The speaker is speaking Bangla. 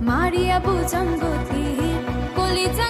মারিয়া বুজঙ্গতির কলিজা